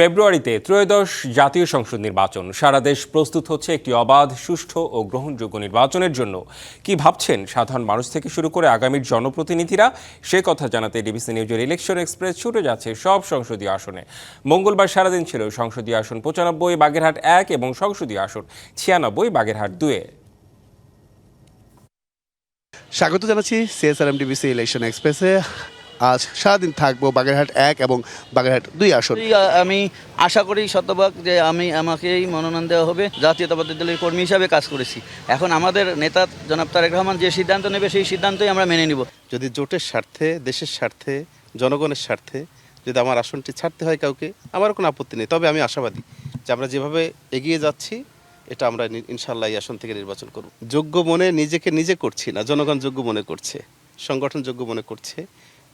ফেব্রুয়ারিতে ত্রয়োদশ জাতীয় সংসদ নির্বাচন। সারা দেশ প্রস্তুত হচ্ছে একটি অবাধ, সুষ্ঠু ও গ্রহণযোগ্য নির্বাচনের জন্য। কি ভাবছেন সাধারণ মানুষ থেকে শুরু করে আগামীর জনপ্রতিনিধিরা? সে কথা জানাতে ডিবিসি নিউজের ইলেকশন এক্সপ্রেস ছুটে যাচ্ছে সব সংসদীয় আসনে। মঙ্গলবার সারাদিন ছিল সংসদীয় আসন পঁচানব্বই, বাগেরহাট এক এবং সংসদীয় আসন ছিয়ানব্বই, বাগেরহাট দুয়ে। স্বাগত জানাচ্ছি সিএসআরএম ডিবিসি ইলেকশন এক্সপ্রেসে। আজ সারাদিন থাকব বাগেরহাট এক এবং বাগেরহাট দুই আসন। আমি আশা করি শতভাগ যে আমি আমাকেই মনোনয়ন দেওয়া হবে। জাতীয়তাবাদী দলের কর্মী হিসাবে কাজ করেছি। এখন আমাদের নেতা জনাব তারেক রহমান যে সিদ্ধান্ত নেবে সেই সিদ্ধান্তই আমরা মেনে নিব। যদি জোটের স্বার্থে দেশের স্বার্থে জনগণের স্বার্থে যদি আমার আসনটি ছাড়তে হয় কাউকে আমার কোনো আপত্তি নেই। তবে আমি আশাবাদী যে আমরা যেভাবে এগিয়ে যাচ্ছি এটা আমরা ইনশাল্লাহ এই আসন থেকে নির্বাচন করব। যোগ্য মনে নিজেকে নিজে করছি না জনগণ যোগ্য মনে করছে সংগঠন যোগ্য মনে করছে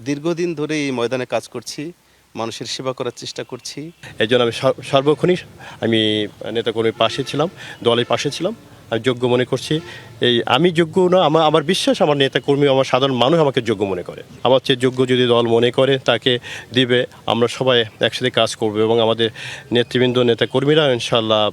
দীর্ঘদিন ধরে এই ময়দানে কাজ করছি মানুষের সেবা করার চেষ্টা করছি। এই জন্য আমি সর- সর্বক্ষণই আমি নেতাকর্মীর পাশে ছিলাম দলের পাশে ছিলাম আমি যোগ্য মনে করছি। এই আমি যোগ্য না আমার আমার বিশ্বাস আমার নেতাকর্মী আমার সাধারণ মানুষ আমাকে যোগ্য মনে করে। আমার চেয়ে যোগ্য যদি দল মনে করে তাকে দিবে আমরা সবাই একসাথে কাজ করব এবং আমাদের নেতৃবৃন্দ নেতাকর্মীরা ইনশাল্লাহ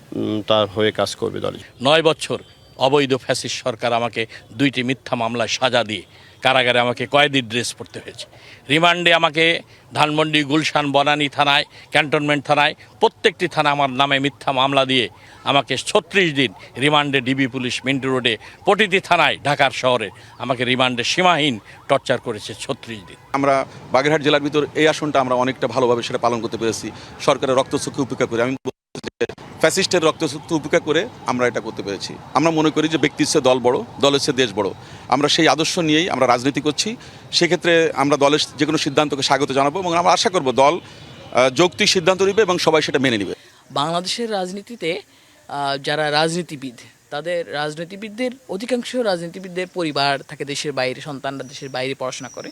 তার হয়ে কাজ করবে দলে। নয় বছর অবৈধ ফ্যাসিস সরকার আমাকে দুইটি মিথ্যা মামলায় সাজা দিয়ে কারাগারে আমাকে কয়েদি ড্রেস পরতে হয়েছে। রিমান্ডে আমাকে ধানমন্ডি, গুলশান, বনানী থানায় ক্যান্টনমেন্ট থানায়, প্রত্যেকটি থানা আমার নামে মিথ্যা মামলা দিয়ে আমাকে ছত্রিশ দিন রিমান্ডে ডিবি পুলিশ মিন্টু রোডে প্রতিটি থানায়, ঢাকার শহরে আমাকে রিমান্ডে সীমাহীন টর্চার করেছে ছত্রিশ দিন। আমরা বাগেরহাট জেলার ভিতর এই আসনটা আমরা অনেকটা ভালোভাবে সেটা পালন করতে পেরেছি। সরকারের রক্তচক্ষু উপেক্ষা করে। আমি ফ্যাসিস্টের রক্তচক্ষু উপেক্ষা করে আমরা এটা করতে পেরেছি। আমরা মনে করি যে ব্যক্তির দল বড়, দলের চেয়ে দেশ বড়। আমরা সেই আদর্শ নিয়েই আমরা রাজনীতি করছি। সেক্ষেত্রে আমরা দলের যে কোনো সিদ্ধান্তকে স্বাগত জানাব এবং আমরা আশা করব দল যৌক্তিক সিদ্ধান্ত নেবে এবং সবাই সেটা মেনে নেবে। বাংলাদেশের রাজনীতিতে যারা রাজনীতিবিদ, তাদের রাজনীতিবিদদের, অধিকাংশ রাজনীতিবিদদের পরিবার থাকে দেশের বাইরে, সন্তানরা দেশের বাইরে পড়াশোনা করে।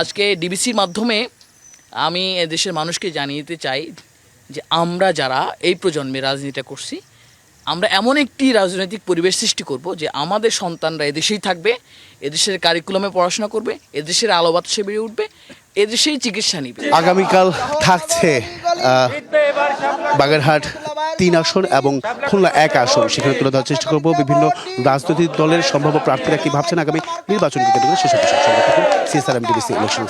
আজকে ডিবিসির মাধ্যমে আমি দেশের মানুষকে জানিয়ে দিতে চাই যে আমরা যারা এই প্রজন্মে রাজনীতিটা করছি আমরা এমন একটি রাজনৈতিক পরিবেশ সৃষ্টি করব যে আমাদের সন্তানরা এদেশেই থাকবে, এদেশের কারিকুলামে পড়াশোনা করবে, এদেশের আলো বাতাসে বেড়ে উঠবে, এদেশেই চিকিৎসা নিবে। আগামীকাল থাকছে বাগেরহাট তিন আসন এবং খুলনা এক আসন। সেখানে তুলে ধরার চেষ্টা করব বিভিন্ন রাজনৈতিক দলের সম্ভাব্য প্রার্থীরা কি ভাবছেন আগামী নির্বাচনকে কেন্দ্র করে সেসব ডিবিসি, ইলেকশন